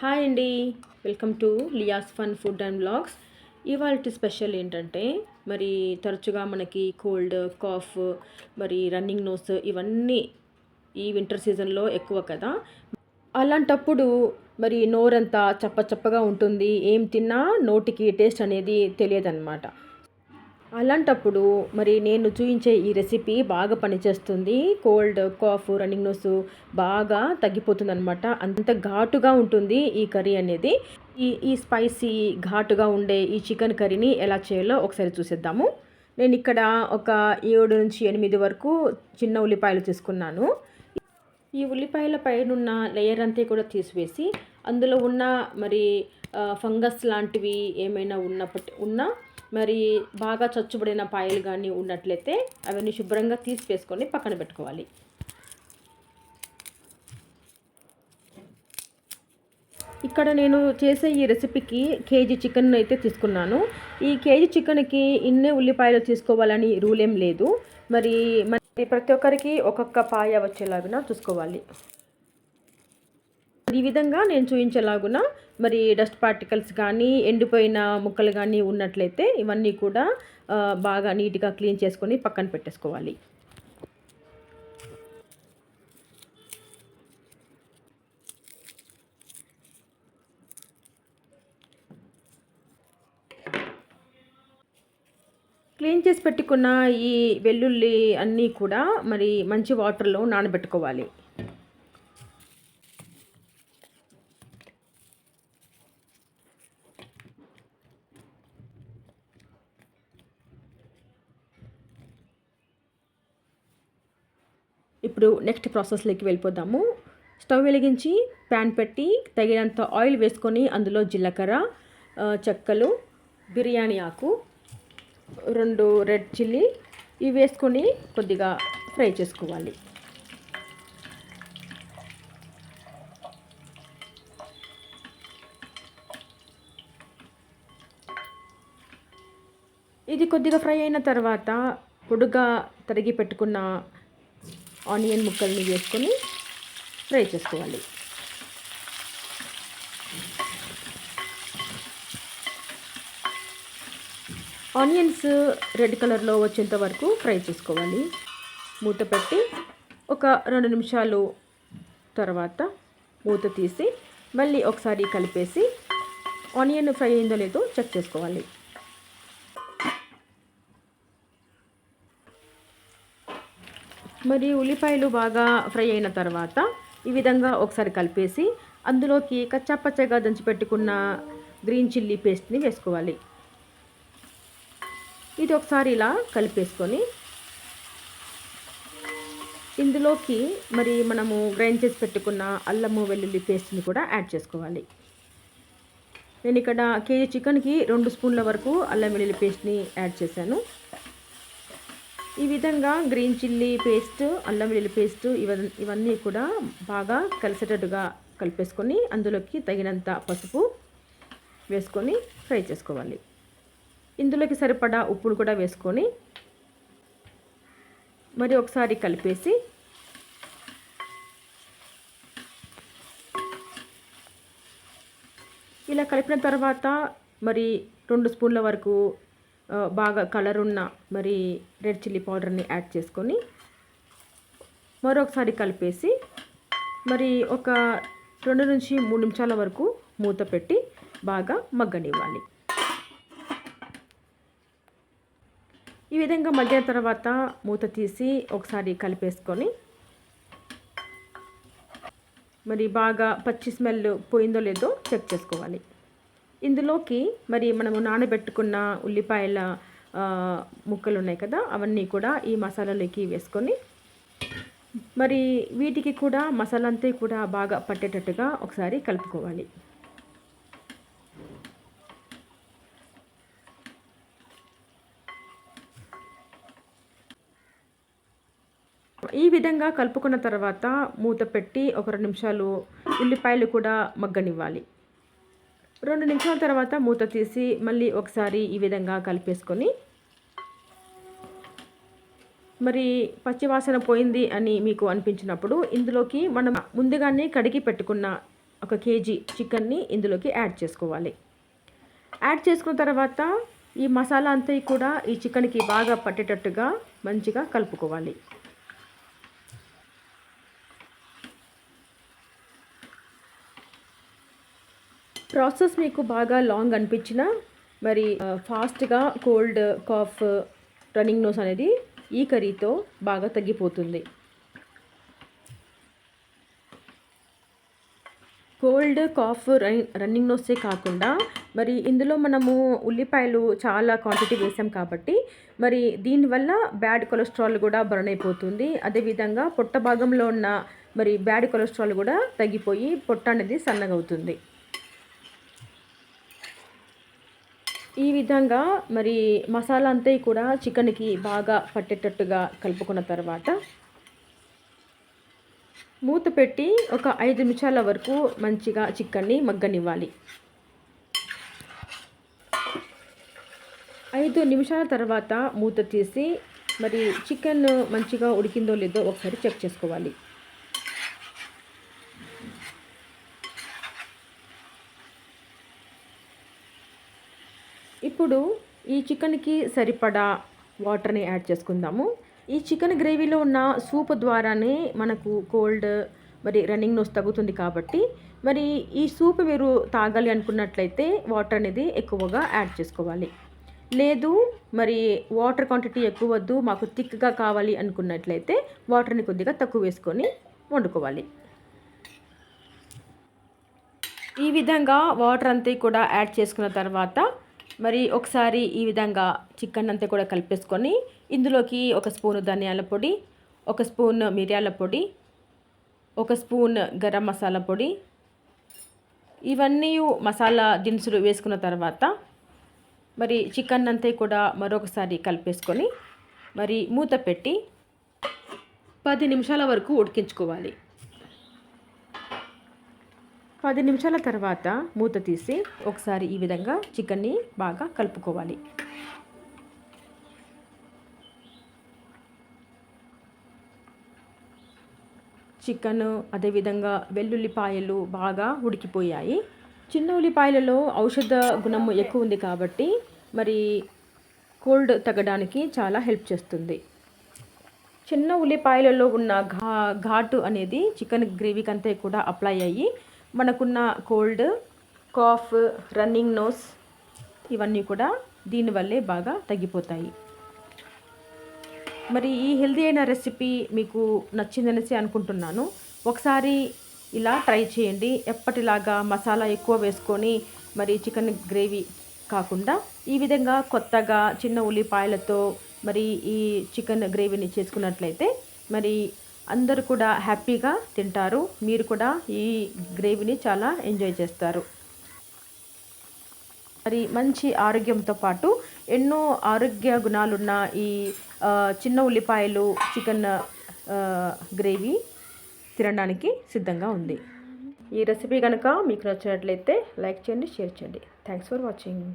Hi అండి. Welcome to Leah's fun food and blogs. ఇవాళ special ఏంటంటే మరి తరచుగా మనకి కోల్డ్ కాఫ్ మరి రన్నింగ్ నోస్ ఇవన్నీ ఈ వింటర్ సీజన్లో ఎక్కువ కదా. అలాంటప్పుడు మరి నోరంతా చప్ప చప్పగా ఉంటుంది. ఏం తిన్నా నోటికి టేస్ట్ అనేది తెలియదన్నమాట. అలాంటప్పుడు మరి నేను చూపించే ఈ రెసిపీ బాగా పనిచేస్తుంది. కోల్డ్ కాఫ్ రన్నింగ్ నోస్ బాగా తగ్గిపోతుంది అనమాట అంత ఘాటుగా ఉంటుంది ఈ కర్రీ అనేది. ఈ ఈ స్పైసీ ఘాటుగా ఉండే ఈ చికెన్ కర్రీని ఎలా చేయాలో ఒకసారి చూసేద్దాము. నేను ఇక్కడ ఒక ఏడు నుంచి ఎనిమిది వరకు చిన్న ఉల్లిపాయలు తీసుకున్నాను. ఈ ఉల్లిపాయల పైనున్న లేయర్ అంతా కూడా తీసివేసి అందులో ఉన్న మరి ఫంగస్ లాంటివి ఏమైనా ఉన్నప్పటి ఉన్నా మరి బాగా చచ్చుబడిన పాయలు కానీ ఉన్నట్లయితే అవన్నీ శుభ్రంగా తీసివేసుకొని పక్కన పెట్టుకోవాలి. ఇక్కడ నేను చేసే ఈ రెసిపీకి కేజీ చికెన్ అయితే తీసుకున్నాను. ఈ కేజీ చికెన్కి ఇన్నే ఉల్లిపాయలు తీసుకోవాలని రూల్ ఏం లేదు. మరి మరి ప్రతి ఒక్కరికి ఒక్కొక్క పాయ వచ్చేలాగా చూసుకోవాలి. ఈ విధంగా నేను చూపించేలాగున మరి డస్ట్ పార్టికల్స్ కానీ ఎండిపోయిన ముక్కలు కానీ ఉన్నట్లయితే ఇవన్నీ కూడా బాగా నీట్గా క్లీన్ చేసుకొని పక్కన పెట్టేసుకోవాలి. క్లీన్ చేసి పెట్టుకున్న ఈ వెల్లుల్లి అన్నీ కూడా మరి మంచి వాటర్లో నానబెట్టుకోవాలి. ఇప్పుడు నెక్స్ట్ ప్రాసెస్లోకి వెళ్ళిపోదాము. స్టవ్ వెలిగించి ప్యాన్ పెట్టి తగినంత ఆయిల్ వేసుకొని అందులో జీలకర్ర చెక్కలు బిర్యానీ ఆకు రెండు రెడ్ చిల్లీ ఇవి వేసుకొని కొద్దిగా ఫ్రై చేసుకోవాలి. ఇది కొద్దిగా ఫ్రై అయిన తర్వాత పొడుగా తరిగి పెట్టుకున్న ఆనియన్ ముక్కల్ని వేసుకొని ఫ్రై చేసుకోవాలి. ఆనియన్స్ రెడ్ కలర్లో వచ్చేంత వరకు ఫ్రై చేసుకోవాలి. మూత పెట్టి ఒక రెండు నిమిషాలు తర్వాత మూత తీసి మళ్ళీ ఒకసారి కలిపేసి ఆనియన్ ఫ్రై అయిందో లేదో చెక్ చేసుకోవాలి. మరి ఉల్లిపాయలు బాగా ఫ్రై అయిన తర్వాత ఈ విధంగా ఒకసారి కలిపేసి అందులోకి కచ్చాపచ్చగా దంచి పెట్టుకున్న గ్రీన్ చిల్లీ పేస్ట్ని వేసుకోవాలి. ఇది ఒకసారి ఇలా కలిపేసుకొని ఇందులోకి మరి మనము గ్రైండ్ చేసి పెట్టుకున్న అల్లము వెల్లుల్లి పేస్ట్ని కూడా యాడ్ చేసుకోవాలి. నేను ఇక్కడ కేజీ చికెన్కి రెండు స్పూన్ల వరకు అల్లం వెల్లుల్లి పేస్ట్ని యాడ్ చేశాను. ఈ విధంగా గ్రీన్ చిల్లీ పేస్ట్ అల్లం వెల్లుల్లి పేస్ట్ ఇవన్నీ కూడా బాగా కలిసేటట్టుగా కలిపేసుకొని అందులోకి తగినంత పసుపు వేసుకొని ఫ్రై చేసుకోవాలి. ఇందులోకి సరిపడా ఉప్పును కూడా వేసుకొని మరి ఒకసారి కలిపేసి ఇలా కలిపిన తర్వాత మరి రెండు స్పూన్ల వరకు బాగా కలర్ ఉన్న మరి రెడ్ చిల్లీ పౌడర్ని యాడ్ చేసుకొని మరొకసారి కలిపేసి మరి ఒక రెండు నుంచి మూడు నిమిషాల వరకు మూత పెట్టి బాగా మగ్గనివ్వాలి. ఈ విధంగా మగ్గిన తర్వాత మూత తీసి ఒకసారి కలిపేసుకొని మరి బాగా పచ్చి స్మెల్ పోయిందో లేదో చెక్ చేసుకోవాలి. ఇందులోకి మరి మనము నానబెట్టుకున్న ఉల్లిపాయల ముక్కలు ఉన్నాయి కదా అవన్నీ కూడా ఈ మసాలాలోకి వేసుకొని మరి వీటికి కూడా మసాలా అంతా కూడా బాగా పట్టేటట్టుగా ఒకసారి కలుపుకోవాలి. ఈ విధంగా కలుపుకున్న తర్వాత మూత పెట్టి ఒక రెండు నిమిషాలు ఉల్లిపాయలు కూడా మగ్గనివ్వాలి. రెండు నిమిషాల తర్వాత మూత తీసి మళ్ళీ ఒకసారి ఈ విధంగా కలిపేసుకొని మరి పచ్చివాసన పోయింది అని మీకు అనిపించినప్పుడు ఇందులోకి మనం ముందుగానే కడిగి పెట్టుకున్న ఒక కేజీ చికెన్ని ఇందులోకి యాడ్ చేసుకోవాలి. యాడ్ చేసుకున్న తర్వాత ఈ మసాలా అంతా కూడా ఈ చికెన్కి బాగా పట్టేటట్టుగా మంచిగా కలుపుకోవాలి. ప్రాసెస్ మీకు బాగా లాంగ్ అనిపించిన మరి ఫాస్ట్గా కోల్డ్ కాఫ్ రన్నింగ్ నోస్ అనేది ఈ కర్రీతో బాగా తగ్గిపోతుంది. కోల్డ్ కాఫ్ రన్నింగ్ నోసే కాకుండా మరి ఇందులో మనము ఉల్లిపాయలు చాలా క్వాంటిటీ వేసాం కాబట్టి మరి దీనివల్ల బ్యాడ్ కొలెస్ట్రాల్ కూడా బర్న్ అయిపోతుంది. అదేవిధంగా పొట్ట భాగంలో ఉన్న మరి బ్యాడ్ కొలెస్ట్రాల్ కూడా తగ్గిపోయి పొట్ట అనేది సన్నగవుతుంది. ఈ విధంగా మరి మసాలా అంతా కూడా చికెన్కి బాగా పట్టేటట్టుగా కలుపుకున్న తర్వాత మూత పెట్టి ఒక ఐదు నిమిషాల వరకు మంచిగా చికెన్ని మగ్గనివ్వాలి. ఐదు నిమిషాల తర్వాత మూత తీసి మరి చికెన్ మంచిగా ఉడికిందో లేదో ఒకసారి చెక్ చేసుకోవాలి. ఇప్పుడు ఈ చికెన్కి సరిపడా వాటర్ని యాడ్ చేసుకుందాము. ఈ చికెన్ గ్రేవీలో ఉన్న సూప్ ద్వారానే మనకు కోల్డ్ మరి రన్నింగ్ నోస్ తగ్గుతుంది కాబట్టి మరి ఈ సూప్ మీరు తాగాలి అనుకున్నట్లయితే వాటర్ అనేది ఎక్కువగా యాడ్ చేసుకోవాలి. లేదు మరి వాటర్ క్వాంటిటీ ఎక్కువ వద్దు మాకు థిక్గా కావాలి అనుకున్నట్లయితే వాటర్ని కొద్దిగా తక్కువ వేసుకొని వండుకోవాలి. ఈ విధంగా వాటర్ అంతా కూడా యాడ్ చేసుకున్న తర్వాత మరి ఒకసారి ఈ విధంగా చికెన్ అంతా కూడా కలిపేసుకొని ఇందులోకి ఒక స్పూను ధనియాల పొడి ఒక స్పూన్ మిరియాల పొడి ఒక స్పూన్ గరం మసాలా పొడి. ఇవన్నీ మసాలా దినుసులు వేసుకున్న తర్వాత మరి చికెన్ అంతా కూడా మరొకసారి కలిపేసుకొని మరి మూత పెట్టి పది నిమిషాల వరకు ఉడికించుకోవాలి. పది నిమిషాల తర్వాత మూత తీసి ఒకసారి ఈ విధంగా చికెన్ని బాగా కలుపుకోవాలి. చికెన్ అదేవిధంగా వెల్లుల్లిపాయలు బాగా ఉడికిపోయాయి. చిన్న ఉల్లిపాయలలో ఔషధ గుణము ఎక్కువ ఉంది కాబట్టి మరి కోల్డ్ తగ్గడానికి చాలా హెల్ప్ చేస్తుంది. చిన్న ఉల్లిపాయలలో ఉన్న ఘా ఘాటు అనేది చికెన్ గ్రేవీకి అంతా కూడా అప్లై అయ్యి మనకున్న కోల్డ్ కాఫ్ రన్నింగ్ నోస్ ఇవన్నీ కూడా దీనివల్లే బాగా తగ్గిపోతాయి. మరి ఈ హెల్దీ అయిన రెసిపీ మీకు నచ్చిందనేసి అనుకుంటున్నాను. ఒకసారి ఇలా ట్రై చేయండి. ఎప్పటిలాగా మసాలా ఎక్కువ వేసుకొని మరి చికెన్ గ్రేవీ కాకుండా ఈ విధంగా కొత్తగా చిన్న ఉల్లిపాయలతో మరి ఈ చికెన్ గ్రేవీని చేసుకున్నట్లయితే మరి అందరూ కూడా హ్యాపీగా తింటారు. మీరు కూడా ఈ గ్రేవీని చాలా ఎంజాయ్ చేస్తారు. మరి మంచి ఆరోగ్యంతో పాటు ఎన్నో ఆరోగ్య గుణాలున్న ఈ చిన్న ఉల్లిపాయలు చికెన్ గ్రేవీ తినడానికి సిద్ధంగా ఉంది. ఈ రెసిపీ కనుక మీకు నచ్చినట్లయితే లైక్ చేయండి షేర్ చేయండి. Thanks for watching